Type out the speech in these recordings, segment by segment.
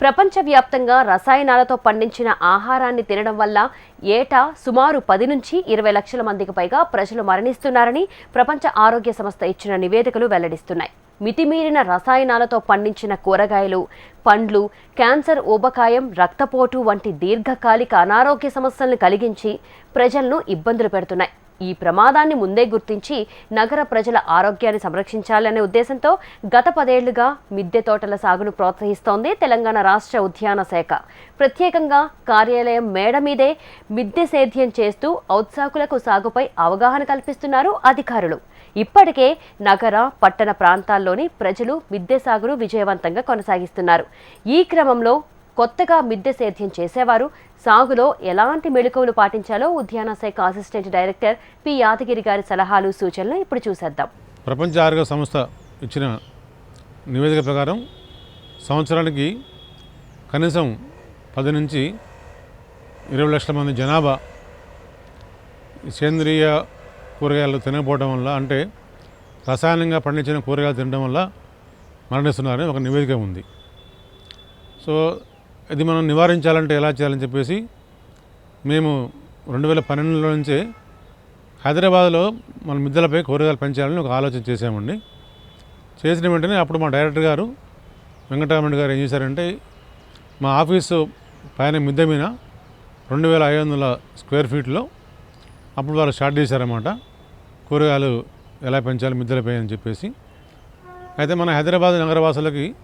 ప్రపంచవ్యాప్తంగా రసాయనాలతో పండించిన ఆహారాన్ని తినడం వల్ల ఏటా సుమారు పది నుంచి ఇరవై లక్షల మందికి పైగా ప్రజలు మరణిస్తున్నారని ప్రపంచ ఆరోగ్య సంస్థ ఇచ్చిన నివేదికలు వెల్లడిస్తున్నాయి. మితిమీరిన రసాయనాలతో పండించిన కూరగాయలు పండ్లు క్యాన్సర్ ఊబకాయం రక్తపోటు వంటి దీర్ఘకాలిక అనారోగ్య సమస్యలను కలిగించి ప్రజలను ఇబ్బందులు పెడుతున్నాయి. ఈ ప్రమాదాన్ని ముందే గుర్తించి నగర ప్రజల ఆరోగ్యాన్ని సంరక్షించాలనే ఉద్దేశంతో గత పదేళ్ళుగా మిద్దె తోటల సాగును ప్రోత్సహిస్తోంది తెలంగాణ రాష్ట్ర ఉద్యాన శాఖ. ప్రత్యేకంగా కార్యాలయం మేడ మీదే మిద్దె సేద్యం చేస్తూ ఔత్సాకులకు సాగుపై అవగాహన కల్పిస్తున్నారు అధికారులు. ఇప్పటికే నగర పట్టణ ప్రాంతాల్లోని ప్రజలు మిద్దె సాగును విజయవంతంగా కొనసాగిస్తున్నారు. ఈ క్రమంలో కొత్తగా మిద్దె సేద్యం చేసేవారు. సాగులో ఎలాంటి మెళుకువలు పాటించాలో ఉద్యాన శాఖ అసిస్టెంట్ డైరెక్టర్ పి యాదగిరి గారి సలహాలు సూచనలు ఇప్పుడు చూసేద్దాం. ప్రపంచ ఆరోగ్య సంస్థ ఇచ్చిన నివేదిక ప్రకారం సంవత్సరానికి కనీసం పది నుంచి ఇరవై లక్షల మంది జనాభా సేంద్రియ కూరగాయలు తినకపోవడం వల్ల అంటే రసాయనంగా పండించిన కూరగాయలు తినడం వల్ల మరణిస్తున్నారని ఒక నివేదిక ఉంది. సో ఇది మనం నివారించాలంటే ఎలా చేయాలని చెప్పేసి మేము రెండు వేల పన్నెండులో నుంచే హైదరాబాద్లో మన మిద్దెలపై కూరగాయలు పెంచాలని ఒక ఆలోచన చేశామండి. చేసిన వెంటనే అప్పుడు మా డైరెక్టర్ గారు వెంకటరామరెడ్డి గారు ఏం చేశారంటే మా ఆఫీసు పైన మిద్దె మీద రెండు వేల ఐదు వందల స్క్వేర్ ఫీట్లో అప్పుడు వాళ్ళు స్టార్ట్ చేశారన్నమాట. కూరగాయలు ఎలా పెంచాలి మిద్దెలపై అని చెప్పేసి. అయితే మన హైదరాబాద్ నగరవాసులకి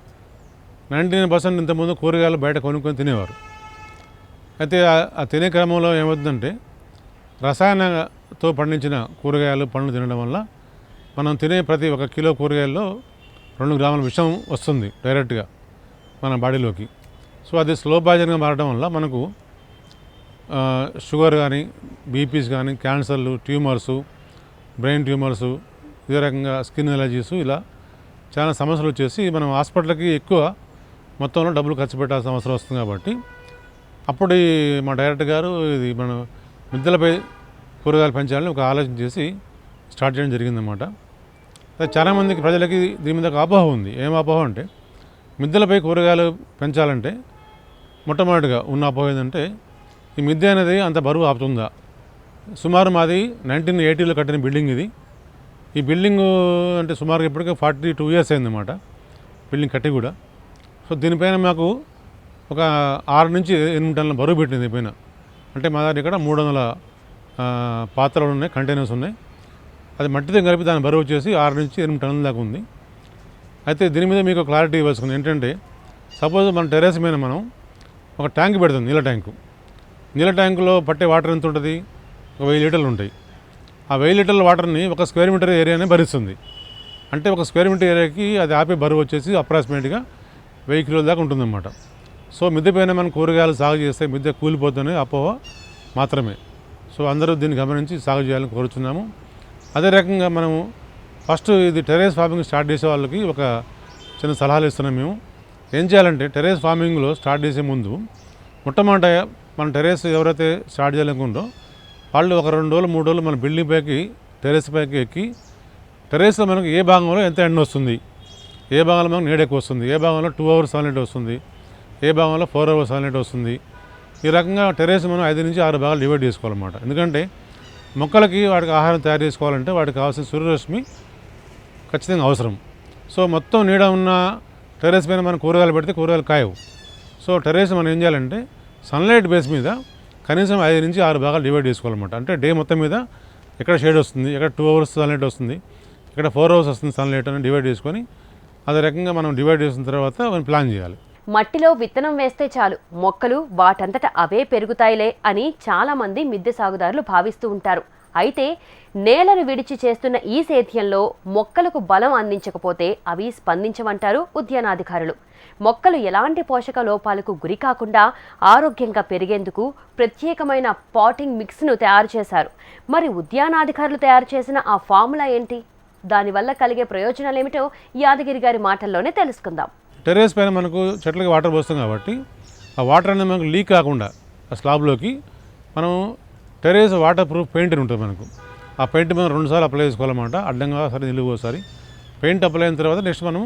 నైంటీ నైన్ పర్సెంట్ ఇంతకుముందు కూరగాయలు బయట కొనుక్కొని తినేవారు. అయితే ఆ- తినే క్రమంలో ఏమవుతుందంటే రసాయనతో పండించిన కూరగాయలు పండ్లు తినడం వల్ల మనం తినే ప్రతి ఒక కిలో కూరగాయల్లో రెండు గ్రాముల విషం వస్తుంది డైరెక్ట్గా మన బాడీలోకి. సో అది స్లో పాయిజన్గా మారడం వల్ల మనకు షుగర్ కానీ బీపీస్ కానీ క్యాన్సర్లు ట్యూమర్సు బ్రెయిన్ ట్యూమర్సు ఇదే రకంగా స్కిన్ ఎలర్జీస్ ఇలా చాలా సమస్యలు వచ్చేసి మనం హాస్పిటల్కి ఎక్కువ మొత్తంలో డబ్బులు ఖర్చు పెట్టాల్సిన అవసరం వస్తుంది కాబట్టి అప్పుడు ఈ మా డైరెక్టర్ గారు ఇది మన మిద్దెలపై కూరగాయలు పెంచాలని ఒక ఆలోచన చేసి స్టార్ట్ చేయడం జరిగిందన్నమాట. చాలామందికి ప్రజలకి దీని మీద ఒక అపోహ ఉంది. ఏం అపోహ అంటే మిద్దెలపై కూరగాయలు పెంచాలంటే మొట్టమొదటిగా ఉన్న అపోహ ఏంటంటే ఈ మిద్దె అనేది అంత బరువు ఆపుతుందా? సుమారు మాది నైన్టీన్ ఎయిటీలో కట్టిన బిల్డింగ్ ఇది. ఈ బిల్డింగ్ అంటే సుమారుగా ఇప్పటికే ఫార్టీ టూ ఇయర్స్ అయిందన్నమాట బిల్డింగ్ కట్టి కూడా. సో దీనిపైన మాకు ఒక ఆరు నుంచి ఎనిమిది టన్నుల బరువు పెట్టింది పైన అంటే మా దగ్గర ఇక్కడ మూడు వందల పాత్రలు ఉన్నాయి కంటైనర్స్ ఉన్నాయి. అది మట్టితో కలిపి దాని బరువు వచ్చేసి ఆరు నుంచి ఎనిమిది టన్నుల దాకా ఉంది. అయితే దీని మీద మీకు క్లారిటీ ఇవ్వాల్సింది ఏంటంటే సపోజ్ మన టెర్రస్ మీద మనం ఒక ట్యాంక్ పెడుతుంది నీళ్ళ ట్యాంకు నీళ్ళ ట్యాంకులో పట్టే వాటర్ ఎంత ఉంటుంది? ఒక వెయ్యి లీటర్లు ఉంటాయి. ఆ వెయ్యి లీటర్ల వాటర్ని ఒక స్క్వేర్ మీటర్ ఏరియానే భరిస్తుంది. అంటే ఒక స్క్వేర్ మీటర్ ఏరియాకి అది ఆపే బరువు వచ్చేసి అప్రాక్సిమేట్గా వెయ్యి కిలోల దాకా ఉంటుందన్నమాట. సో మిద్దె పైన మనం కూరగాయలు సాగు చేస్తే మిద్దె కూలిపోతుంది అపోహ మాత్రమే. సో అందరూ దీన్ని గమనించి సాగు చేయాలని కోరుచున్నాము. అదే రకంగా మనము ఫస్ట్ ఇది టెరేస్ ఫార్మింగ్ స్టార్ట్ చేసే వాళ్ళకి ఒక చిన్న సలహాలు ఇస్తున్నాం మేము. ఏం చేయాలంటే టెరేస్ ఫార్మింగ్లో స్టార్ట్ చేసే ముందు మొట్టమొదట మన టెర్రస్ ఎవరైతే స్టార్ట్ చేయాలనుకుంటో వాళ్ళు ఒక రెండు రోజులు మూడు రోజులు మన బిల్డింగ్ పైకి టెర్రస్ పైకి ఎక్కి టెర్రస్లో మనకు ఏ భాగంలో ఎంత ఎండ వస్తుంది ఏ భాగంలో మనకు నీడ ఎక్కువ వస్తుంది? ఏ భాగంలో టూ అవర్స్ సాలినెట్ వస్తుంది? ఏ భాగంలో ఫోర్ అవర్స్ సాలినెట్ వస్తుంది? ఈ రకంగా టెర్రస్ మనం ఐదు నుంచి ఆరు భాగాలు డివైడ్ చేసుకోవాలన్నమాట. ఎందుకంటే మొక్కలకి వాటికి ఆహారం తయారు చేసుకోవాలంటే వాటికి కావాల్సిన సూర్యరశ్మి ఖచ్చితంగా అవసరం. సో మొత్తం నీడ ఉన్న టెర్రస్ పైన మనం కూరగాయలు పెడితే కూరగాయలు కాయవు. సో టెర్రస్ మనం ఏం చేయాలంటే సన్లైట్ బేస్ మీద కనీసం ఐదు నుంచి ఆరు భాగాలు డివైడ్ చేసుకోవాలన్నమాట. అంటే డే మొత్తం మీద ఎక్కడ షేడ్ వస్తుంది? ఎక్కడ టూ అవర్స్ సన్లైట్ వస్తుంది? ఇక్కడ ఫోర్ అవర్స్ వస్తుంది సన్లైట్ అని డివైడ్ చేసుకొని అదే రకంగా మనం డివైడ్ చేసిన తర్వాత మనం ప్లాన్ చేయాలి. మట్టిలో విత్తనం వేస్తే చాలు మొక్కలు వాటంతట అవే పెరుగుతాయిలే అని చాలా మంది మిద్దె సాగుదారులు భావిస్తూ ఉంటారు. అయితే నేలను విడిచి చేస్తున్న ఈ సేద్యంలో మొక్కలకు బలం అందించకపోతే అవి స్పందించమంటారు ఉద్యానాధికారులు. మొక్కలు ఎలాంటి పోషక లోపాలకు గురి కాకుండా ఆరోగ్యంగా పెరిగేందుకు ప్రత్యేకమైన పాటింగ్ మిక్స్ను తయారు చేశారు. మరి ఉద్యానాధికారులు తయారు చేసిన ఆ ఫార్ములా ఏంటి? దానివల్ల కలిగే ప్రయోజనాలు ఏమిటో యాదగిరి గారి మాటల్లోనే తెలుసుకుందాం. టెర్రస్ పైన మనకు చెట్లకి వాటర్ పోస్తాం కాబట్టి ఆ వాటర్ అనేది మనకు లీక్ కాకుండా ఆ స్లాబ్లోకి మనం టెర్రస్ వాటర్ ప్రూఫ్ పెయింట్ అని ఉంటుంది మనకు. ఆ పెయింట్ మనం రెండుసార్లు అప్లై చేసుకోవాలన్నమాట. అడ్డంగా సరే నిలువు ఒకసారి. పెయింట్ అప్లై అయిన తర్వాత నెక్స్ట్ మనం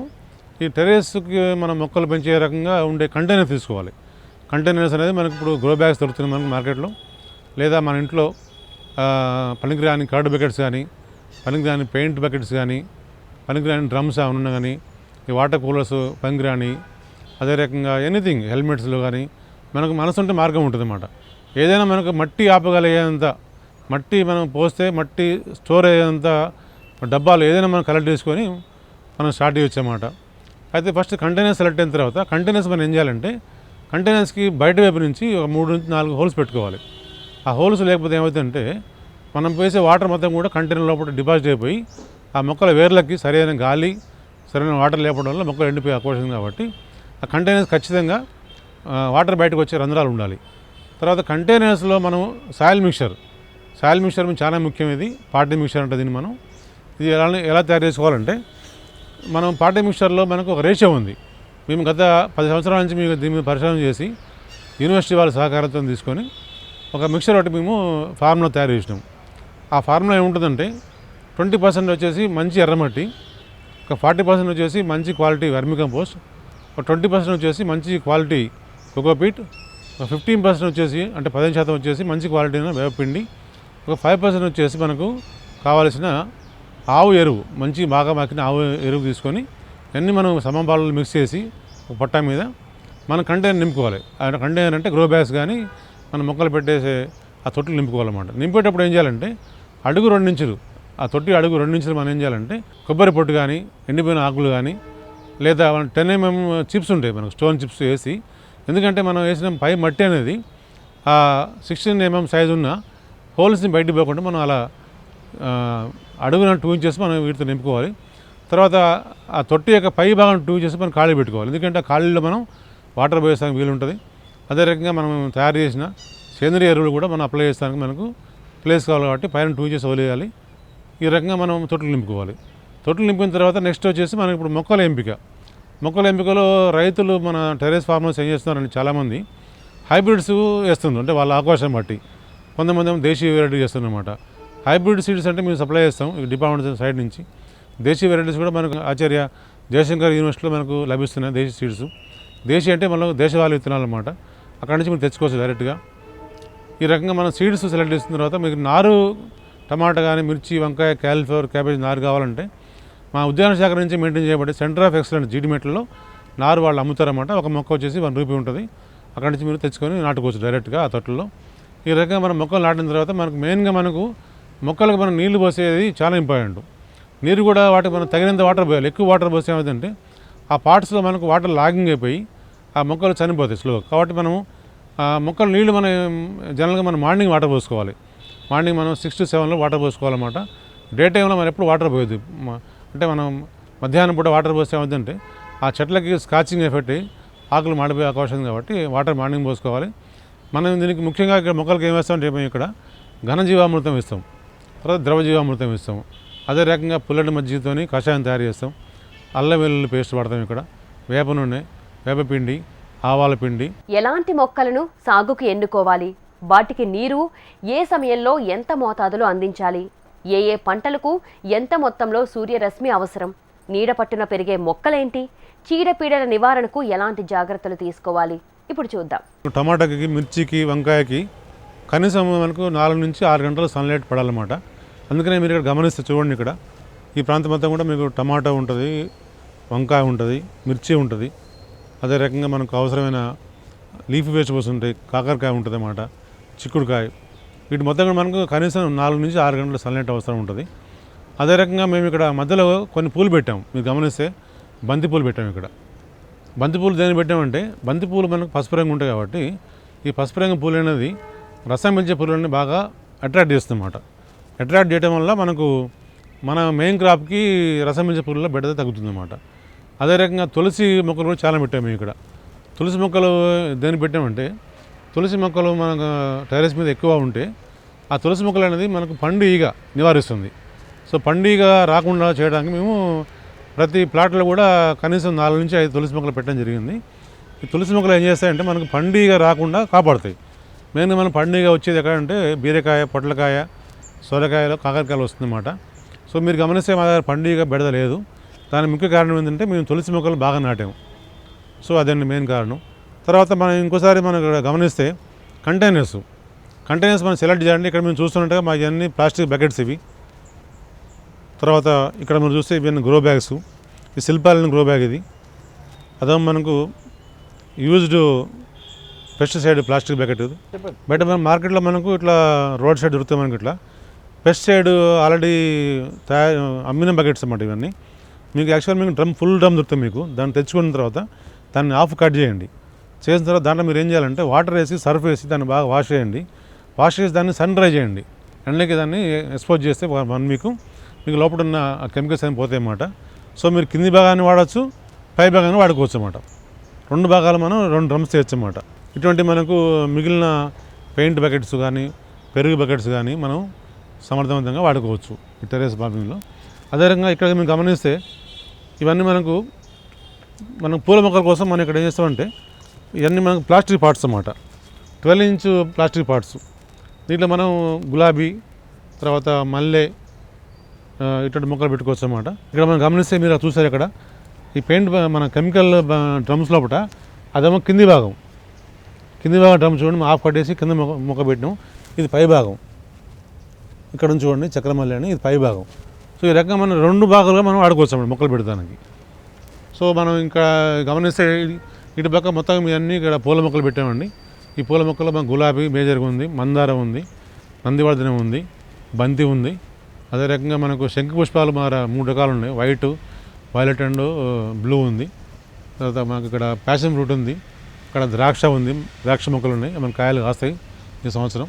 ఈ టెర్రస్కి మనం మొక్కలు పెంచే రకంగా ఉండే కంటైనర్ తీసుకోవాలి. కంటైనర్స్ అనేది మనకి ఇప్పుడు గ్రో బ్యాగ్స్ దొరుకుతుంది మనకు మార్కెట్లో. లేదా మన ఇంట్లో పనికిరాని కార్డు బకెట్స్ కానీ పనికిరాని పెయింట్ బకెట్స్ కానీ పనికిరాని డ్రమ్స్ ఉన్నా కానీ ఈ వాటర్ కూలర్స్ పనికిరాని అదే రకంగా ఎనీథింగ్ హెల్మెట్స్లో కానీ మనకు మనసు ఉంటే మార్గం ఉంటుంది అన్నమాట ఏదైనా మనకు మట్టి ఆపగలిగేంత మట్టి మనం పోస్తే మట్టి స్టోర్ అయ్యేంత డబ్బాలు ఏదైనా మనం కలెక్ట్ చేసుకొని మనం స్టార్ట్ చేయొచ్చన్నమాట అయితే ఫస్ట్ కంటైనర్స్ సెలెక్ట్ అయిన తర్వాత కంటైనర్స్ మనం ఏం చేయాలంటే కంటైనర్స్కి బయట వైపు నుంచి ఒక మూడు నుంచి నాలుగు హోల్స్ పెట్టుకోవాలి. ఆ హోల్స్ లేకపోతే ఏమవుతుందంటే మనం వేసే వాటర్ మొత్తం కూడా కంటైనర్ లోపల డిపాజిట్ అయిపోయి ఆ మొక్కల వేర్లకి సరైన గాలి సరైన వాటర్ లేకపోవడం వల్ల మొక్కలు ఎండిపోయి అవకాశం కాబట్టి ఆ కంటైనర్స్ ఖచ్చితంగా వాటర్ బయటకు వచ్చే రంధ్రాలు ఉండాలి. తర్వాత కంటైనర్స్లో మనం సాయిల్ మిక్చర్ సాయిల్ మిక్చర్ చాలా ముఖ్యం ఇది పార్టీ మిక్చర్ అంటే దీన్ని మనం. ఇది ఎలా ఎలా తయారు చేసుకోవాలంటే మనం పార్టీ మిక్చర్లో మనకు ఒక రేషియో ఉంది. మేము గత పది సంవత్సరాల నుంచి మేము దీని మీద పరిశోధన చేసి యూనివర్సిటీ వాళ్ళ సహకారంతో తీసుకొని ఒక మిక్చర్ ఒకటి మేము ఫార్ములా తయారు చేసినాం. ఆ ఫార్ములా ఏముంటుందంటే ట్వంటీ పర్సెంట్ వచ్చేసి మంచి ఎర్రమట్టి ఒక ఫార్టీ పర్సెంట్ వచ్చేసి మంచి క్వాలిటీ వెర్మి కంపోస్ట్ ఒక ట్వంటీ పర్సెంట్ వచ్చేసి మంచి క్వాలిటీ కోకోపీట్ ఒక ఫిఫ్టీన్ పర్సెంట్ వచ్చేసి అంటే పదిహేను శాతం వచ్చేసి మంచి క్వాలిటీ వేపపిండి ఒక ఫైవ్ పర్సెంట్ వచ్చేసి మనకు కావాల్సిన ఆవు ఎరువు మంచి బాగా మాకిన ఆవు ఎరువు తీసుకొని అన్నీ మనం సమపాలలో మిక్స్ చేసి ఒక పట్టా మీద మనం కంటైనర్ నింపుకోవాలి. ఆ కంటైనర్ అంటే గ్రో బ్యాగ్స్ కానీ మనం మొక్కలు పెట్టేసే ఆ తొట్టులు నింపుకోవాలన్నమాట. నింపేటప్పుడు ఏం చేయాలంటే అడుగు రెండు ఆ తొట్టి అడుగు రెండు మనం ఏం చేయాలంటే కొబ్బరి పొట్టు కానీ ఎండిపోయిన ఆకులు కానీ లేదా టెన్ ఎంఎం చిప్స్ ఉంటాయి మనకు స్టోన్ చిప్స్ వేసి. ఎందుకంటే మనం వేసిన పై మట్టి అనేది ఆ సిక్స్టీన్ ఎంఎం సైజు ఉన్న హోల్స్ని బయటకు పోకుండా మనం అలా అడుగున టూ ఇంచెస్ మనం వీటితో నింపుకోవాలి. తర్వాత ఆ తొట్టి యొక్క పై భాగం టూ ఇంచెస్ మనం ఖాళీ పెట్టుకోవాలి. ఎందుకంటే ఆ ఖాళీలో మనం వాటర్ పోయేస్తానికి వీలు ఉంటుంది అదే రకంగా మనం తయారు చేసిన సేంద్రియ ఎరువులు కూడా మనం అప్లై చేస్తానికి మనకు ప్లేస్ కావాలి కాబట్టి పైన టూ ఇంచెస్ వదిలేయాలి. ఈ రకంగా మనం తొట్టులు నింపుకోవాలి. తొట్టులు నింపిన తర్వాత నెక్స్ట్ వచ్చేసి మనకి ఇప్పుడు మొక్కల ఎంపిక. మొక్కల ఎంపికలో రైతులు మన టెరెస్ ఫార్మర్స్ ఏం చేస్తున్నారండి చాలామంది హైబ్రిడ్స్ వేస్తుంది అంటే వాళ్ళ అవకాశం బట్టి. కొంతమంది ఏమో దేశీయ వెరైటీ చేస్తున్నమాట హైబ్రిడ్ సీడ్స్ అంటే మేము సప్లై చేస్తాం. ఈ డిపార్ట్మెంట్ సైడ్ నుంచి. దేశీయ వెరైటీస్ కూడా మనకు ఆచార్య జయశంకర్ యూనివర్సిటీలో మనకు లభిస్తున్నాయి దేశీ సీడ్స్ దేశీ అంటే మనం దేశవాళీ విత్తనాలు అనమాట అక్కడ నుంచి మీరు తెచ్చుకోవచ్చు డైరెక్ట్గా ఈ రకంగా మనం సీడ్స్ సెలెక్ట్ చేసిన తర్వాత మీకు నారు టమాటా కానీ మిర్చి వంకాయ క్యాలిఫ్లవర్ క్యాబేజ్ నారు కావాలంటే మా ఉద్యాన శాఖ నుంచి మెయింటైన్ చేయబడే సెంటర్ ఆఫ్ ఎక్సలెంట్ జీడిమెట్లలో నారు వాళ్ళు అమ్ముతారన్నమాట. ఒక మొక్క వచ్చేసి వన్ రూపీ ఉంటుంది. అక్కడి నుంచి మీరు తెచ్చుకొని నాటుకోవచ్చు డైరెక్ట్గా ఆ తొట్టలో. ఈ రకంగా మనం మొక్కలు నాటిన తర్వాత మనకు మెయిన్గా మనకు మొక్కలకు మనం నీళ్ళు పోసేది చాలా ఇంపార్టెంట్ నీరు కూడా వాటికి మనం తగినంత వాటర్ పోయాలి. ఎక్కువ వాటర్ పోస్తే ఏమవుతుందంటే ఆ పార్ట్స్లో మనకు వాటర్ లాగింగ్ అయిపోయి ఆ మొక్కలు చనిపోతాయి స్లో కాబట్టి మనం మొక్కలు నీళ్ళు మనం జనరల్గా మనం మార్నింగ్ వాటర్ పోసుకోవాలి. మార్నింగ్ మనం సిక్స్ టు సెవెన్లో వాటర్ పోసుకోవాలన్నమాట. డే టైంలో మనం ఎప్పుడు వాటర్ పోయేది అంటే మనం మధ్యాహ్నం పూట వాటర్ పోస్తే ఏమవుతుందంటే ఆ చెట్లకి స్కాచింగ్ ఎఫెక్ట్ ఆకులు మాడిపోయే అవకాశం కాబట్టి వాటర్ మార్నింగ్ పోసుకోవాలి. మనం దీనికి ముఖ్యంగా ఇక్కడ మొక్కలకి ఏం వేస్తామంటే మేము ఇక్కడ ఘనజీవామృతం ఇస్తాం తర్వాత ద్రవజీవామృతం ఇస్తాం అదే రకంగా పుల్లటి మజ్జిగతోని కషాయం తయారు చేస్తాం. అల్లం వెల్లుల్లి పేస్ట్ వాడతాం ఇక్కడ. వేప నూనె వేపపిండి ఆవాల పిండి. ఎలాంటి మొక్కలను సాగుకు ఎన్నుకోవాలి? వాటికి నీరు ఏ సమయంలో ఎంత మోతాదులో అందించాలి? ఏ ఏ పంటలకు ఎంత మొత్తంలో సూర్యరశ్మి అవసరం? నీడ పట్టున పెరిగే మొక్కలేంటి? చీడపీడల నివారణకు ఎలాంటి జాగ్రత్తలు తీసుకోవాలి? ఇప్పుడు చూద్దాం. టమాటాకి మిర్చికి వంకాయకి కనీసం మనకు నాలుగు నుంచి ఆరు గంటలు సన్లైట్ పడాలన్నమాట. అందుకనే మీరు ఇక్కడ గమనిస్తే చూడండి ఇక్కడ. ఈ ప్రాంతం మొత్తం కూడా మీకు టమాటా ఉంటుంది వంకాయ ఉంటుంది మిర్చి ఉంటుంది. అదే రకంగా మనకు అవసరమైన లీఫ్ వెజిటబుల్స్ ఉంటాయి కాకరకాయ ఉంటుంది అన్నమాట చిక్కుడుకాయ. వీటి మొత్తం కూడా మనకు కనీసం నాలుగు నుంచి ఆరు గంటల సన్లైట్ అవసరం ఉంటుంది. అదే రకంగా మేము ఇక్కడ మధ్యలో కొన్ని పూలు పెట్టాం మీరు గమనిస్తే బంతి పూలు పెట్టాం ఇక్కడ. బంతిపూలు దేని పెట్టామంటే బంతిపూలు మనకు పసుపు రంగు ఉంటాయి కాబట్టి ఈ పసుపు రంగు పూలు అనేది రసం పెంచే పూలని బాగా అట్రాక్ట్ చేస్తుందన్నమాట. అట్రాక్ట్ చేయడం వల్ల మనకు మన మెయిన్ క్రాప్కి రసం పెంచే పూలలో బెడద తగ్గుతుందన్నమాట. అదే రకంగా తులసి మొక్కలు కూడా చాలా పెట్టాము ఇక్కడ. తులసి మొక్కలు దేని పెట్టామంటే తులసి మొక్కలు మనకు టెరెస్ మీద ఎక్కువ ఉంటే ఆ తులసి మొక్కలు అనేది మనకు పండుగ నివారిస్తుంది. సో పండుగ రాకుండా చేయడానికి మేము ప్రతి ప్లాట్లో కూడా కనీసం నాలుగు నుంచి ఐదు తులసి మొక్కలు పెట్టడం జరిగింది. ఈ తులసి మొక్కలు ఏం చేస్తాయంటే మనకు పండుగ రాకుండా కాపాడుతాయి. మెయిన్గా మన పండుగ వచ్చేది ఎక్కడంటే బీరకాయ పొట్లకాయ సొరకాయలో కాకరకాయలు వస్తుందన్నమాట. సో మీరు గమనిస్తే మా దగ్గర పండుగ బెడద లేదు. దానికి ముఖ్య కారణం ఏంటంటే మేము తులసి మొక్కలు బాగా నాటాము. సో అదండి మెయిన్ కారణం. తర్వాత మనం ఇంకోసారి మనం ఇక్కడ గమనిస్తే కంటైనర్స్ కంటైనర్స్ మనం సెలెక్ట్ చేయండి ఇక్కడ మేము చూస్తున్నట్టుగా మా ఇవన్నీ ప్లాస్టిక్ బకెట్స్ ఇవి. తర్వాత ఇక్కడ మనం చూస్తే ఇవన్నీ గ్రో బ్యాగ్స్ ఈ శిల్పాలని గ్రో బ్యాగ్ ఇది. అదే మనకు యూజ్డ్ పెస్టిసైడ్ ప్లాస్టిక్ బకెట్ ఇది బయట మన మార్కెట్లో మనకు ఇట్లా రోడ్ సైడ్ దొరుకుతాయి మనకి ఇట్లా. పెస్టిసైడ్ ఆల్రెడీ తయారు అమ్మిన బకెట్స్ అన్నమాట ఇవన్నీ. మీకు యాక్చువల్ మీకు డ్రమ్ ఫుల్ డ్రమ్ దొరుకుతుంది మీకు. దాన్ని తెచ్చుకున్న తర్వాత దాన్ని ఆఫ్ కట్ చేయండి. చేసిన తర్వాత దాంట్లో మీరు ఏం చేయాలంటే వాటర్ వేసి సర్ఫ్ వేసి దాన్ని బాగా వాష్ చేయండి. వాష్ చేసి దాన్ని సన్ డ్రై చేయండి. ఎండకి దాన్ని ఎక్స్పోజ్ చేస్తే వన్ మీకు మీకు లోపల ఉన్న కెమికల్స్ ఏమి పోతాయి అన్నమాట. సో మీరు కింది భాగాన్ని వాడచ్చు పై భాగాన్ని వాడుకోవచ్చు అన్నమాట. రెండు భాగాలు మనం రెండు డ్రమ్స్ చేయొచ్చు అన్నమాట. ఇటువంటి మనకు మిగిలిన పెయింట్ బకెట్స్ కానీ పెరుగు బకెట్స్ కానీ మనం సమర్థవంతంగా వాడుకోవచ్చు. ఈ టెరెస్ ఫార్మింగ్లో అదే ఇక్కడ మేము గమనిస్తే ఇవన్నీ మనకు మనం పూల మొక్కల కోసం మనం ఇక్కడ ఏం చేస్తామంటే ఇవన్నీ మనకు ప్లాస్టిక్ పార్ట్స్ అన్నమాట. Twelve inch plastic parts. దీంట్లో మనం గులాబీ తర్వాత మల్లె ఇటువంటి మొక్కలు పెట్టుకోవచ్చు అన్నమాట. ఇక్కడ మనం గమనిస్తే మీరు చూసారు ఇక్కడ ఈ పెయింట్ మన కెమికల్ డ్రమ్స్ లోపల అదేమో కింది భాగం. కింది భాగం డ్రమ్ చూడండి ఆఫ్ కట్టేసి కింద మొక్క మొక్క పెట్టినాం. ఇది పై భాగం. ఇక్కడ నుంచి చూడండి చక్రమల్లి అని ఇది పై భాగం. సో ఈ రకంగా మనం రెండు భాగాలుగా మనం వాడుకోవచ్చు అన్నమాట మొక్కలు పెడతానికి. సో మనం ఇంకా గమనిస్తే ఇటు పక్క మొత్తం ఇవన్నీ ఇక్కడ పూల మొక్కలు పెట్టామండి. ఈ పూల మొక్కలు మన గులాబీ మేజర్గా ఉంది మందారం ఉంది నందివర్ధనం ఉంది బంతి ఉంది. అదే రకంగా మనకు శంఖ పుష్పాలు మార మూడు రకాలు ఉన్నాయి. వైట్ వైలెట్ అండ్ బ్లూ ఉంది. తర్వాత మనకు ఇక్కడ ప్యాషన్ ఫ్రూట్ ఉంది. ఇక్కడ ద్రాక్ష ఉంది. ద్రాక్ష మొక్కలు ఉన్నాయి. మన కాయలు కాస్తాయి ఈ సంవత్సరం.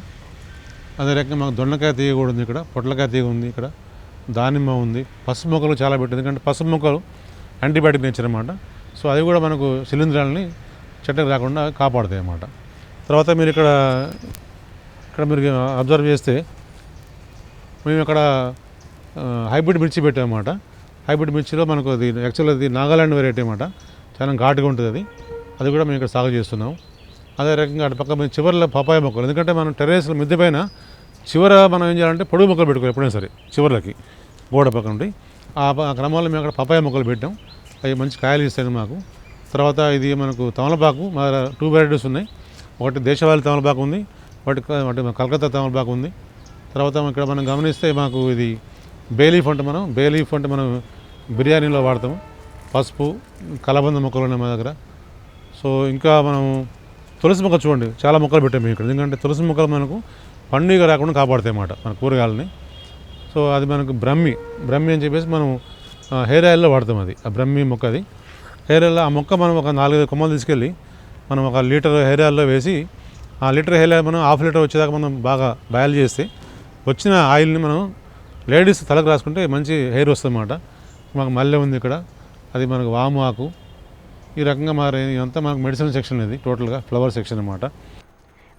అదే రకంగా మనకు దొండకాయ తీగ కూడా ఉంది ఇక్కడ. పొట్లకాయ తీగ ఉంది ఇక్కడ. దానిమ్మ ఉంది. పసుపు మొక్కలు చాలా పెట్టింది ఎందుకంటే పసుపు మొక్కలు యాంటీబయాటిక్ నేచర్ అనమాట సో అది కూడా మనకు శిలీంధ్రాలని చెట్టకు రాకుండా కాపాడుతాయి అన్నమాట. తర్వాత మీరు ఇక్కడ ఇక్కడ మీరు అబ్జర్వ్ చేస్తే మేము ఇక్కడ హైబ్రిడ్ మిర్చి పెట్టామన్నమాట హైబ్రిడ్ మిర్చిలో మనకు అది యాక్చువల్ అది నాగాలాండ్ వెరైటీ అనమాట చాలా ఘాటుగా ఉంటుంది అది. అది కూడా మేము ఇక్కడ సాగు చేస్తున్నాం. అదే రకంగా అటు పక్క మేము చివరిలో పపాయ మొక్కలు. ఎందుకంటే మనం టెర్రస్ మిద్దె పైన చివర మనం ఏం చేయాలంటే పొడుగు మొక్కలు పెట్టుకోవాలి ఎప్పుడైనా సరే చివరిలోకి గోడ పక్కన ఉండి. ఆ క్రమంలో మేము అక్కడ పపాయ మొక్కలు పెట్టాం. అవి మంచి కాయలు ఇస్తాయి మాకు. తర్వాత ఇది మనకు తమలపాకు మా టూ వెరైటీస్ ఉన్నాయి. ఒకటి దేశవాళి తమలపాకు ఉంది ఒకటి ఒకటి కలకత్తా తమలపాకు ఉంది. తర్వాత ఇక్కడ మనం గమనిస్తే మాకు ఇది బేలీఫ్ అంటే మనం బేలీఫ్ అంటే మనం బిర్యానీలో వాడతాము. పసుపు కలబంద మొక్కలు ఉన్నాయి మా దగ్గర. సో ఇంకా మనం తులసి మొక్క చూడండి చాలా మొక్కలు పెట్టాము ఇక్కడ. ఎందుకంటే తులసి మొక్కలు మనకు పండుగ రాకుండా కాపాడుతాయి అన్నమాట మన కూరగాయలని. సో అది మనకు బ్రహ్మి బ్రహ్మి అని చెప్పేసి మనం హెయిర్ ఆయిల్లో వాడతాం అది ఆ బ్రహ్మి మొక్క అది. హెయిర్ ఆయిల్ ఆ మొక్క మనం ఒక నాలుగైదు కొమ్మలు తీసుకెళ్ళి మనం ఒక లీటర్ హెయిర్ ఆయిల్లో వేసి ఆ లీటర్ హెయిర్ ఆయిల్ మనం హాఫ్ లీటర్ వచ్చేదాకా మనం బాగా బాయిల్ చేస్తే వచ్చిన ఆయిల్ని మనం లేడీస్ తలకు రాసుకుంటే మంచి హెయిర్ వస్తుందన్నమాట మాకు మల్లె ఉంది ఇక్కడ అది మనకు వాము ఆకు. ఈ రకంగా మారే ఇదంతా మనకు మెడిసిన్ సెక్షన్ ఇది టోటల్గా ఫ్లవర్ సెక్షన్ అనమాట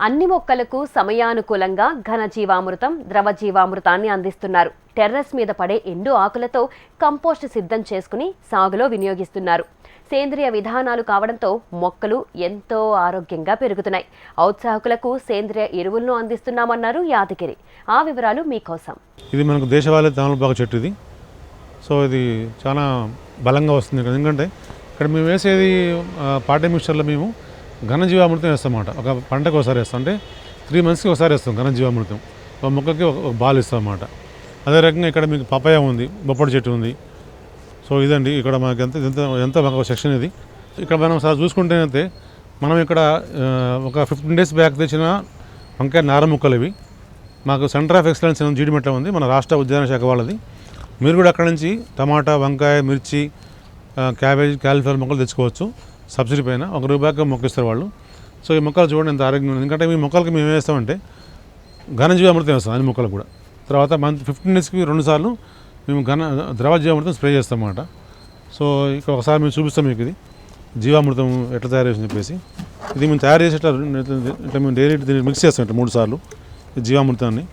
అన్ని మొక్కలకు సమయానుకూలంగా ఘన జీవామృతం ద్రవ జీవామృతాన్ని అందిస్తున్నారు. టెర్రస్ మీద పడే ఎండు ఆకులతో కంపోస్ట్ సిద్ధం చేసుకుని సాగులో వినియోగిస్తున్నారు. సేంద్రియ విధానాలు కావడంతో మొక్కలు ఎంతో ఆరోగ్యంగా పెరుగుతున్నాయి. ఔత్సాహకులకు సేంద్రియ ఎరువులను అందిస్తున్నామన్నారు యాదగిరి. ఆ వివరాలు మీకోసం. ఇది మనకు దేశవాళీ తమలపాకు చెట్టు ఇది. సో ఇది చాలా బలంగా వస్తుంది ఎందుకంటే ఇక్కడ మేము వేసేది పాటే మిక్చర్లో మేము ఘనజీవామృతం వేస్తామన్నమాట. ఒక పంటకు ఒకసారి వేస్తాం. అంటే త్రీ మంత్స్కి ఒకసారి వేస్తాం ఘనజీవామృతం. ఒక మొక్కకి ఒక బాలు బాల్ ఇస్తాం అన్నమాట అదే రకంగా ఇక్కడ మీకు పపాయ ఉంది బొప్పటి చెట్టు ఉంది. సో ఇదండి ఇక్కడ మనకి ఎంత ఎంత ఎంత ఒక సెక్షన్ ఇది. ఇక్కడ మనం సార్ చూసుకుంటేనైతే మనం ఇక్కడ ఒక ఫిఫ్టీన్ డేస్ బ్యాక్ తెచ్చిన వంకాయ నార ముక్కలు ఇవి. మాకు సెంటర్ ఆఫ్ ఎక్సలెన్స్ జీడిమెట్ల ఉంది మన రాష్ట్ర ఉద్యాన శాఖ వాళ్ళది. మీరు కూడా అక్కడ నుంచి టమాటా వంకాయ మిర్చి క్యాబేజ్ క్యాలిఫ్లవర్ మొక్కలు తెచ్చుకోవచ్చు. సబ్సిడీ పైన ఒక రూపాయికి మొక్క ఇస్తారు వాళ్ళు. సో ఈ మొక్కలు చూడండి ఎంత ఆరోగ్యంగా ఉంది. ఎందుకంటే మీ మొక్కలకి మేము వేస్తామంటే వేస్తామంటే ఘనజీవామృతం వేస్తాం అన్ని మొక్కలు కూడా. తర్వాత మంత్ ఫిఫ్టీన్ డేస్కి రెండు సార్లు మేము ఘన ద్రవ జీవామృతం స్ప్రే చేస్తాం అన్నమాట సో ఇక ఒకసారి మేము చూపిస్తాం మీకు ఇది. జీవామృతం ఎట్లా తయారు చేసి చెప్పేసి. ఇది మేము తయారు చేసేట ఇట్లా మేము డైలీ దీన్ని మిక్స్ చేస్తాం ఇట్లా మూడు సార్లు జీవామృతాన్ని.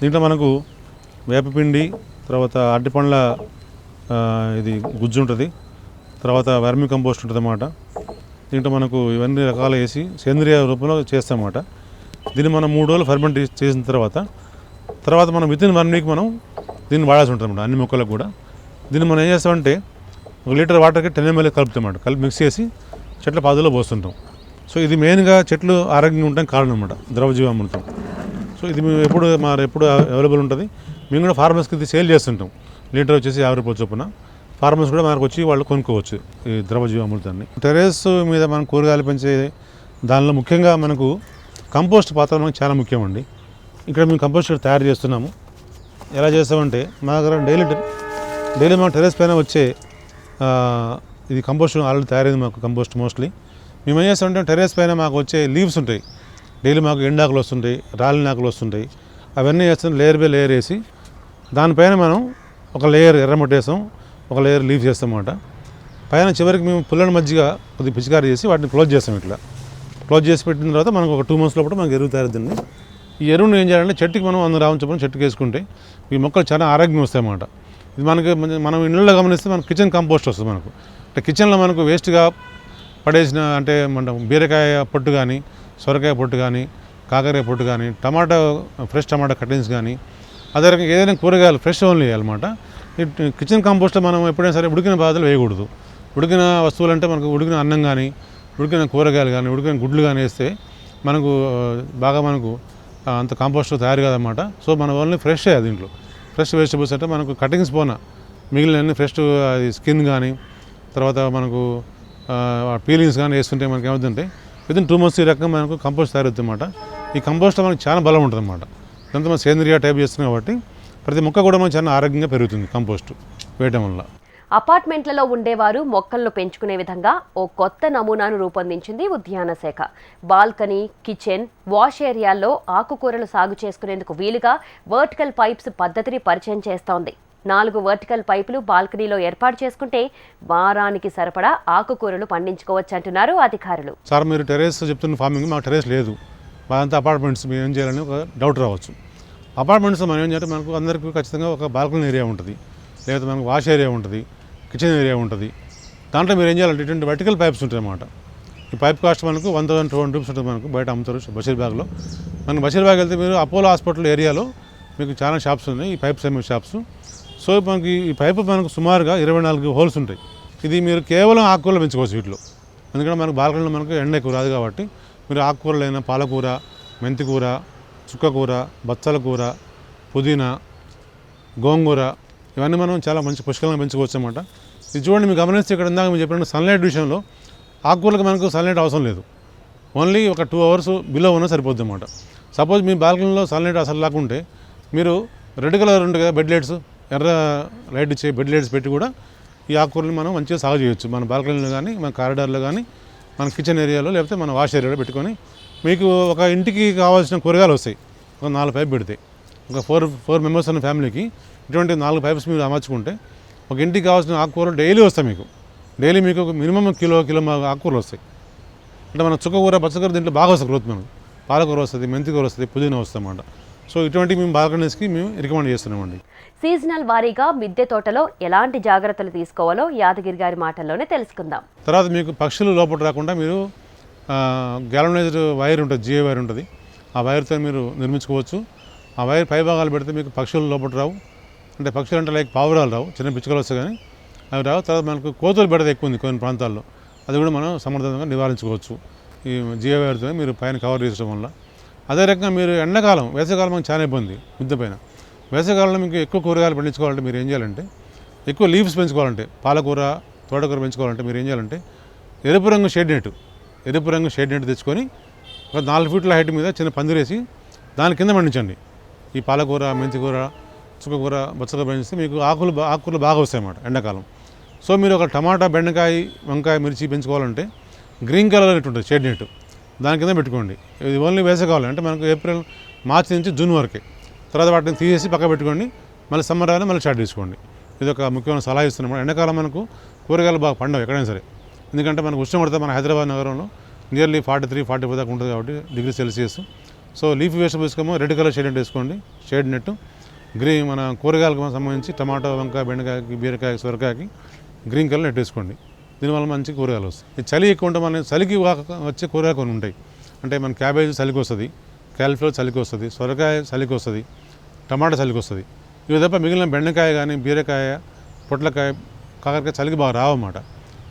దీంట్లో మనకు వేపపిండి తర్వాత అరటిపండ్ల ఇది గుజ్జు ఉంటుంది. తర్వాత వర్మి కంపోస్ట్ ఉంటుంది అన్నమాట దీంట్లో మనకు ఇవన్నీ రకాలు వేసి సేంద్రియ రూపంలో చేస్తామన్నమాట. దీన్ని మనం మూడు రోజులు ఫర్మెంట్ చేసిన తర్వాత తర్వాత మనం విత్ ఇన్ వన్ వీక్ మనం దీన్ని వాడాల్సి ఉంటుంది అన్నమాట అన్ని మొక్కలకు కూడా. దీన్ని మనం ఏం చేస్తామంటే ఒక లీటర్ వాటర్కి టెన్ ఎంఎల్ కలుపుతామన్నమాట. కలిపి మిక్స్ చేసి చెట్ల పాదులో పోస్తుంటాం. సో ఇది మెయిన్గా చెట్లు ఆరోగ్యంగా ఉండడానికి కారణం అనమాట ద్రవజీవామృతం సో ఇది మేము ఎప్పుడు మా ఎప్పుడు అవైలబుల్ ఉంటుంది. మేము కూడా ఫార్మర్స్కి ఇది సేల్ చేస్తుంటాం. లీటర్ వచ్చేసి యాభై రూపాయలు చొప్పున. ఫార్మర్స్ కూడా మనకు వచ్చి వాళ్ళు కొనుక్కోవచ్చు ఈ ద్రవజీవామృతాన్ని. టెరెస్ మీద మనం కూరగాయలు పెంచే దానిలో ముఖ్యంగా మనకు కంపోస్ట్ పాత్ర మనకు చాలా ముఖ్యం అండి ఇక్కడ మేము కంపోస్ట్ తయారు చేస్తున్నాము. ఎలా చేస్తామంటే మా దగ్గర డైలీ డైలీ మా టెరెస్ పైన వచ్చే ఇది కంపోస్ట్ ఆల్రెడీ తయారైంది మాకు కంపోస్ట్ మోస్ట్లీ. మేము ఏం చేస్తామంటే టెరెస్ పైన మాకు వచ్చే లీవ్స్ ఉంటాయి. డైలీ మాకు ఎండాకులు వస్తుంటాయి రాలిన ఆకులు వస్తుంటాయి. అవన్నీ వేస్తాం లేయర్ బై లేయర్ వేసి దానిపైన మనం ఒక లేయర్ ఎర్రమట్టేసాం ఒక లేయర్ లీవ్ చేస్తాం అన్నమాట పైన చివరికి మేము పుల్లని మజ్జిగ కొద్దిగా పిచికారి చేసి వాటిని క్లోజ్ చేస్తాం ఇట్లా. క్లోజ్ చేసి పెట్టిన తర్వాత మనకు ఒక టూ మంత్స్ లోపల మనకు ఎరువు తయారుతుంది ఈ ఎరువును ఏం చేయాలంటే చెట్టుకి మనం అందులో రావం చొప్పున చెట్టుకి వేసుకుంటే ఈ మొక్కలు చాలా ఆరోగ్యం వస్తాయి అన్నమాట ఇది మనకి మనం ఇళ్ళలో గమనిస్తే మనకు కిచెన్ కంపోస్ట్ వస్తుంది మనకు. అంటే కిచెన్లో మనకు వేస్ట్గా పడేసిన అంటే మన బీరకాయ పొట్టు కానీ సొరకాయ పొట్టు కానీ కాకరకాయ పొట్టు కానీ టమాటా ఫ్రెష్ టమాటా కటింగ్స్ కానీ అదే రకంగా ఏదైనా కూరగాయలు ఫ్రెష్ ఓన్లీ వేయాలన్నమాట. కిచెన్ కంపోస్ట్ మనం ఎప్పుడైనా సరే ఉడికిన బాధలు వేయకూడదు. ఉడికిన వస్తువులు అంటే మనకు ఉడికిన అన్నం కానీ ఉడికిన కూరగాయలు కానీ ఉడికిన గుడ్లు కానీ వేస్తే మనకు బాగా మనకు అంత కాంపోస్ట్ తయారు కాదన్నమాట. సో మన ఓన్లీ ఫ్రెష్ అది దీంట్లో ఫ్రెష్ వెజిటబుల్స్ అంటే మనకు కటింగ్స్ పోన మిగిలిన ఫ్రెష్ అది స్కిన్ కానీ తర్వాత మనకు పీలింగ్స్ కానీ వేస్తుంటే మనకి ఏమవుతుంటే విదిన్ టూ మంత్స్ ఈ రకంగా మనకు కంపోస్ట్ తయారవుతుంది అన్నమాట ఈ కంపోస్ట్లో మనకు చాలా బలం ఉంటుంది అన్నమాట దాంతో మనం సేంద్రియ టైప్ చేస్తున్నాం కాబట్టి ప్రతి మొక్క కూడా మనకు చాలా ఆరోగ్యంగా పెరుగుతుంది కంపోస్ట్ వేయటం వల్ల. అపార్ట్మెంట్లలో ఉండేవారు మొక్కలను పెంచుకునే విధంగా ఓ కొత్త నమూనాను రూపొందించింది ఉద్యాన శాఖ. బాల్కనీ కిచెన్ వాష్ ఏరియాల్లో ఆకుకూరలు సాగు చేసుకునేందుకు వీలుగా వర్టికల్ పైప్స్ పద్ధతిని పరిచయం చేస్తోంది. నాలుగు వర్టికల్ పైపులు బాల్కనీలో ఏర్పాటు చేసుకుంటే వారానికి సరిపడా ఆకుకూరలు పండించుకోవచ్చంటున్నారు అధికారులు. సార్ మీరు టెరేస్ చెప్తున్న ఫార్మింగ్ మాకు టెరేస్ లేదు. మాదంతా అపార్ట్మెంట్స్ మేము ఏం చేయాలని ఒక డౌట్ రావచ్చు. అపార్ట్మెంట్స్ మనం ఏం చేయాలంటే మనకు అందరికీ ఖచ్చితంగా ఒక బాల్కనీ ఏరియా ఉంటుంది. లేకపోతే మనకు వాష్ ఏరియా ఉంటుంది. కిచెన్ ఏరియా ఉంటుంది. దాంట్లో మీరు ఏం చేయాలంటే ఇటువంటి వర్టికల్ పైప్స్ ఉంటాయి అన్నమాట. ఈ పైప్ కాస్ట్ మనకు one thousand two hundred rupees ఉంటుంది మనకు బయట అమ్ముతారు బషీర్బాగ్లో మనం బషీర్బాగ్ వెళ్తే మీరు అపోలో హాస్పిటల్ ఏరియాలో మీకు చాలా షాప్స్ ఉన్నాయి. ఈ పైప్స్ అమ్మే షాప్స్. సో మనకి ఈ పైపు మనకు సుమారుగా ఇరవై నాలుగు హోల్స్ ఉంటాయి. ఇది మీరు కేవలం ఆకుకూరలు పెంచుకోవచ్చు వీటిలో. ఎందుకంటే మనకు బాల్కనీలో మనకు ఎండ ఎక్కువ రాదు కాబట్టి మీరు ఆకుకూరలైన పాలకూర మెంతికూర చుక్కకూర బచ్చల కూర పుదీనా గోంగూర ఇవన్నీ మనం చాలా మంచి పుష్కలంగా పెంచుకోవచ్చు అనమాట ఇది చూడండి మీరు గమనిస్తే ఇక్కడ ఇందాక మీరు చెప్పినట్టు సన్లైట్ విషయంలో ఆకుకూరలకు మనకు సన్లైట్ అవసరం లేదు. ఓన్లీ ఒక టూ అవర్స్ బిలో ఉన్న సరిపోద్ది అనమాట సపోజ్ మీ బాల్కనీలో సన్లైట్ అసలు లేకుంటే మీరు రెడ్ కలర్ ఉంటుంది కదా బెడ్ లైట్స్ ఎర్ర లైట్ ఇచ్చే బెడ్ లైట్స్ పెట్టి కూడా ఈ ఆకుకూరలు మనం మంచిగా సాగు చేయొచ్చు. మన బాల్కనీలో కానీ మన కారిడార్లో కానీ మన కిచెన్ ఏరియాలో లేకపోతే మన వాష్ ఏరియాలో పెట్టుకొని మీకు ఒక ఇంటికి కావాల్సిన కూరగాయలు వస్తాయి. ఒక నాలుగు పైపు పెడితే. ఒక ఫోర్ ఫోర్ మెంబర్స్ ఉన్న ఫ్యామిలీకి ఇటువంటి నాలుగు పైప్స్ మీరు అమర్చుకుంటే ఒక ఇంటికి కావాల్సిన ఆకుకూరలు డైలీ వస్తాయి మీకు. డైలీ మీకు ఒక మినిమం కిలో కిలో ఆకుకూరలు వస్తాయి. అంటే మన చుక్కకూర బచ్చకూర దీంట్లో బాగా వస్తుంది గ్రోత్ మనకు. పాలకూర వస్తుంది మెంతికూర వస్తుంది పుదీనా వస్తుంది అన్నమాట సో ఇటువంటి మేము బాల్కనీస్కి మేము రికమెండ్ చేస్తున్నామండి. సీజనల్ వారీగా మిద్దె తోటలో ఎలాంటి జాగ్రత్తలు తీసుకోవాలో యాదగిరి గారి మాటల్లోనే తెలుసుకుందాం. తర్వాత మీకు పక్షులు లోపల రాకుండా మీరు గ్యాలనైజ్డ్ వైర్ ఉంటుంది జియో వైర్ ఉంటుంది. ఆ వైర్తో మీరు నిర్మించుకోవచ్చు. ఆ వైర్ పై భాగాలు పెడితే మీకు పక్షులు లోపల రావు. అంటే పక్షులు అంటే లైక్ పావురాలు రావు చిన్న పిచ్చుకలు వస్తాయి కానీ అవి రావు. తర్వాత మనకు కోతులు పెడత ఎక్కువ ఉంది కొన్ని ప్రాంతాల్లో. అది కూడా మనం సమర్థవంతంగా నివారించుకోవచ్చు. ఈ జియో వైర్తో మీరు పైన కవర్ చేసడం వల్ల. అదే రకంగా మీరు ఎండాకాలం వేసవికాలం మనకు చాలా ఇబ్బంది మిద్దె పైన. వేసవికాలంలో మీకు ఎక్కువ కూరగాయలు పండించుకోవాలంటే మీరు ఏం చేయాలంటే ఎక్కువ లీవ్స్ పెంచుకోవాలంటే పాలకూర తోటకూర పెంచుకోవాలంటే మీరు ఏం చేయాలంటే ఎరుపు రంగు షేడ్ నెట్ ఎరుపు రంగు షేడ్ నెట్ తెచ్చుకొని ఒక నాలుగు ఫీట్ల హైట్ మీద చిన్న పందిరేసి దాని కింద పండించండి. ఈ పాలకూర మెంతికూర చుక్కకూర బచ్చకూర పండిస్తే మీకు ఆకులు బా- ఆకుకూరలు బాగా వస్తాయి అన్నమాట ఎండాకాలం. సో మీరు ఒక టమాటా బెండకాయ వంకాయ మిర్చి పెంచుకోవాలంటే గ్రీన్ కలర్ నెట్ ఉంటుంది షేడ్ నెట్. దాని కింద పెట్టుకోండి. ఇది ఓన్లీ వేసే అంటే మనకు ఏప్రిల్ మార్చి నుంచి జూన్ వరకే. తర్వాత వాటిని తీసేసి పక్క పెట్టుకోండి. మళ్ళీ సమ్మర్ అయినా మళ్ళీ స్టార్ట్ చేసుకోండి ఇది ఒక ముఖ్యమైన సలహా ఇస్తున్నాం ఎండాకాలం మనకు కూరగాయలు బాగా పండవు ఎక్కడైనా సరే. ఎందుకంటే మనకు ఉష్ణోగ్రత మన హైదరాబాద్ నగరంలో nearly forty three forty five దాకా ఉంటుంది కాబట్టి degree celsius. So leaf vegetables వేసుకోము red colour shade net వేసుకోండి షేడ్ నెట్ గ్రీన్ మన కూరగాయలకు సంబంధించి టమాటో వంకాయ బెండకాయకి బీరకాయ సొరకాయకి గ్రీన్ కలర్ నెట్ వేసుకోండి. దీనివల్ల మంచి కూరగాయలు వస్తాయి. ఈ చలి ఎక్కువ ఉంటే మన చలికి వచ్చే కూరగాయలు కొన్ని ఉంటాయి. అంటే మన క్యాబేజీ చలికి వస్తుంది క్యాలిఫ్లవర్ చలికి వస్తుంది సొరకాయ చలికి వస్తుంది టమాటా చలికి వస్తుంది. ఇవి తప్ప మిగిలిన బెండకాయ కానీ బీరకాయ పొట్లకాయ కాకరకాయ చలికి బాగా రావన్నమాట.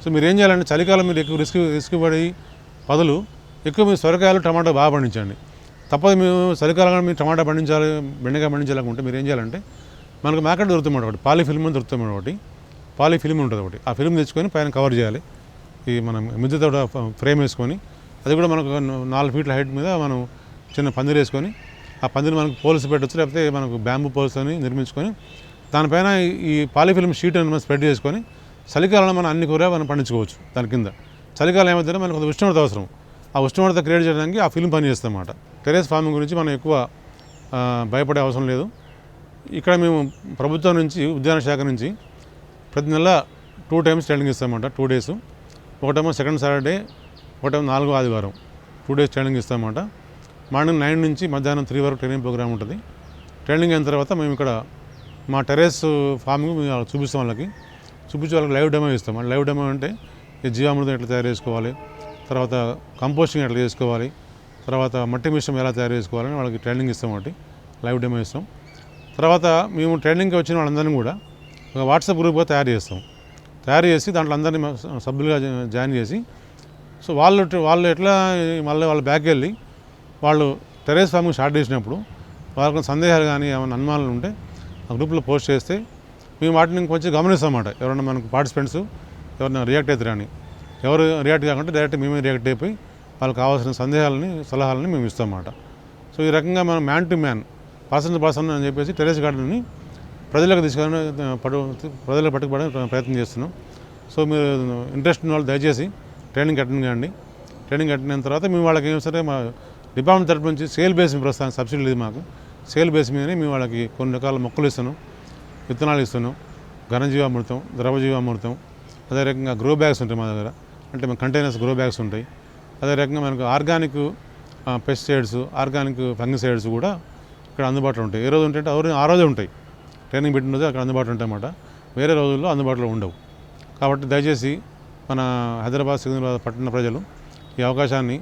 సో మీరు ఏం చేయాలంటే చలికాలం మీరు ఎక్కువ రిస్క్ రిస్క్ పడి బదులు ఎక్కువ మీరు సొరకాయలు టమాటా బాగా పండించండి. తప్పదు మేము చలికాలంగా మీరు టమాటా పండించాలి బెండకాయ పండించాలనుకుంటే మీరు ఏం చేయాలంటే మనకు మ్యాకెట్ దొరుకుతుంది ఒకటి పాలీ ఫిల్మ్ అని దొరుకుతుంది ఒకటి పాలీ ఫిల్మ్ ఉంటుంది ఒకటి. ఆ ఫిల్మ్ తెచ్చుకొని పైన కవర్ చేయాలి. ఈ మనం మిద్దెతో ఫ్రేమ్ వేసుకొని అది కూడా మనకు నాలుగు ఫీట్ల హైట్ మీద మనం చిన్న పందిరి వేసుకొని ఆ పందిరి మనకు పోల్స్ పెట్టచ్చు లేకపోతే మనకు బ్యాంబూ పోల్స్ అని నిర్మించుకొని దానిపైన ఈ- ఈ పాలిఫిల్మ్ షీట్ అని మనం స్ప్రెడ్ చేసుకొని చలికాలంలో మనం అన్ని కూర మనం పండించుకోవచ్చు దాని కింద. చలికాలం ఏమవుతుందంటే మనకు కొంత ఉష్ణోగ్రత అవసరం. ఆ ఉష్ణోగ్రత క్రియేట్ చేయడానికి ఆ ఫిల్మ్ పని చేస్తాం అన్నమాట టెరెస్ ఫార్మింగ్ గురించి మనం ఎక్కువ భయపడే అవసరం లేదు. ఇక్కడ మేము ప్రభుత్వం నుంచి ఉద్యాన శాఖ నుంచి ప్రతి నెల టూ టైమ్స్ ట్రైనింగ్ ఇస్తామంట టూ డేస్. ఒకటేమో సెకండ్ సాటర్డే ఒకటేమో నాలుగో ఆదివారం. టూ డేస్ ట్రైనింగ్ ఇస్తామంట మార్నింగ్ నైన్ నుంచి మధ్యాహ్నం త్రీ వరకు ట్రైనింగ్ ప్రోగ్రామ్ ఉంటుంది. ట్రైనింగ్ అయిన తర్వాత మేము ఇక్కడ మా టెరెస్ ఫార్మింగ్ మేము చూపిస్తాం వాళ్ళకి. చూపించి వాళ్ళకి లైవ్ డెమో ఇస్తాం. లైవ్ డెమో అంటే ఈ జీవామృతం ఎట్లా తయారు చేసుకోవాలి తర్వాత కంపోస్టింగ్ ఎట్లా చేసుకోవాలి తర్వాత మట్టి మిశ్రమం ఎలా తయారు చేసుకోవాలని వాళ్ళకి ట్రైనింగ్ ఇస్తాం ఒకటి. లైవ్ డెమో ఇస్తాం. తర్వాత మేము ట్రైనింగ్కి వచ్చిన వాళ్ళందరినీ కూడా ఒక వాట్సాప్ గ్రూప్గా తయారు చేస్తాం. తయారు చేసి దాంట్లో అందరినీ సభ్యులుగా జాయిన్ చేసి సో వాళ్ళు వాళ్ళు ఎట్లా మళ్ళీ వాళ్ళ బ్యాక్ వెళ్ళి వాళ్ళు టెరెస్ ఫార్మింగ్ స్టార్ట్ చేసినప్పుడు వాళ్ళకి సందేహాలు కానీ ఏమైనా అనుమానాలు ఉంటే ఆ గ్రూప్లో పోస్ట్ చేస్తే మేము వాటిని కొంచెం గమనిస్తామన్నమాట. ఎవరైనా మనకు పార్టిసిపెంట్స్ ఎవరైనా రియాక్ట్ అవుతారని ఎవరు రియాక్ట్ కాకుండా డైరెక్ట్ మేమే రియాక్ట్ అయిపోయి వాళ్ళకి కావాల్సిన సందేహాలని సలహాలని మేము ఇస్తామన్నమాట. సో ఈ రకంగా మనం man to man person to person అని చెప్పేసి టెరెస్ గార్డెన్ని ప్రజలకు తీసుకొని పడు ప్రజలకు పట్టుకుపడే ప్రయత్నం చేస్తున్నాం. సో మీరు ఇంట్రెస్ట్ ఉన్న వాళ్ళు దయచేసి ట్రైనింగ్ అటెండ్ కాండి ట్రైనింగ్ అటెండ్ అయిన తర్వాత మేము వాళ్ళకి ఏం సరే మా డిపార్ట్మెంట్ తరపు నుంచి సేల్ బేస్ మీద ప్రస్తుతానికి సబ్సిడీ లేదు మాకు. సేల్ బేస్ మీదనే మేము వాళ్ళకి కొన్ని రకాల మొక్కలు ఇస్తున్నాం. విత్తనాలు ఇస్తున్నాం. ఘనజీవామృతం ద్రవజీవామృతం అదే రకంగా గ్రో బ్యాగ్స్ ఉంటాయి మా దగ్గర. అంటే మన కంటైనర్స్ గ్రో బ్యాగ్స్ ఉంటాయి. అదే రకంగా మనకు ఆర్గానిక్ పెస్టిసైడ్స్ ఆర్గానిక్ ఫంగిసైడ్స్ కూడా ఇక్కడ అందుబాటులో ఉంటాయి. ఏ రోజు ఉంటాయంటే ఆ రోజు- ఆ రోజే ఉంటాయి. ట్రైనింగ్ పెట్టిన రోజు అక్కడ అందుబాటులో ఉంటాయి అన్నమాట. వేరే రోజుల్లో అందుబాటులో ఉండవు. కాబట్టి దయచేసి మన హైదరాబాద్ సికింద్రాబాద్ పట్టణ ప్రజలు ఈ అవకాశాన్ని